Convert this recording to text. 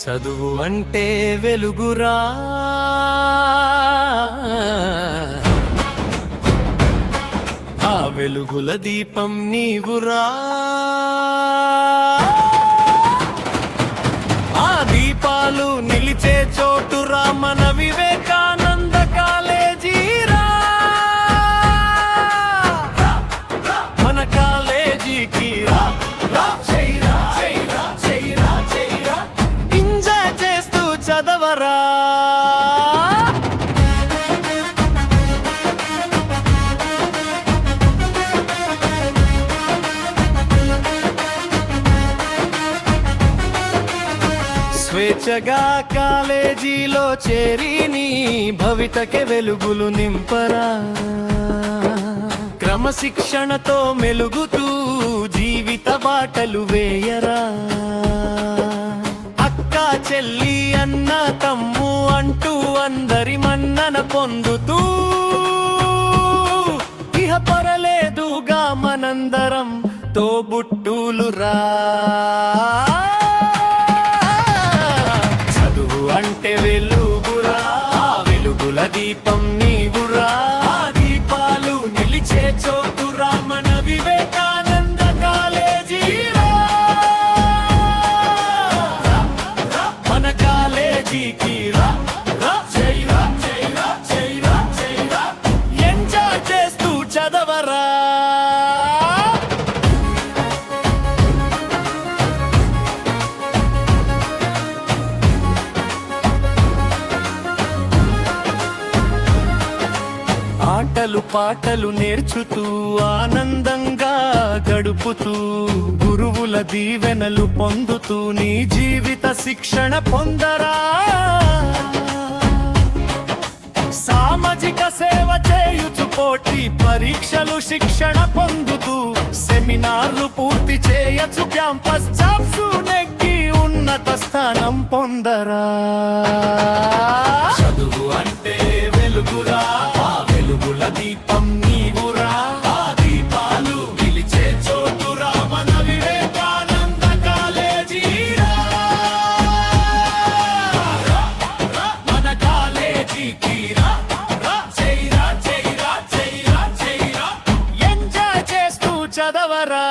చదువు అంటే వెలుగురా. ఆ వెలుగుల దీపం నీవురా. స్వేచ్ఛగా కాలేజీలో చేరి నీ భవితకే వెలుగులు నింపరా. క్రమశిక్షణతో మెలుగుతూ జీవిత బాటలు వేయరా. అక్క చెల్లి అన్న తమ్ము అంటూ అందరి మన్నన పొందుతూ ఇహ పరలేదుగా మనందరం తోబుట్టులు రా ఎంజాయ్ చేస్తూ చదవరా. ఆటలు పాటలు నేర్చుతూ ఆనంద గడుపుతూ గురువుల దీవెనలు పొందుతూ నీ జీవిత శిక్షణ పొందరా? సామాజిక సేవ చేయుచు పోటీ పరీక్షలు శిక్షణ పొందుతూ సెమినార్లు పూర్తి చేయచ్చు క్యాంపస్ జాబ్స్ నెగ్గి ఉన్నత స్థానం పొందరా? ఎంజాయ్ చేస్తూ చదవరా.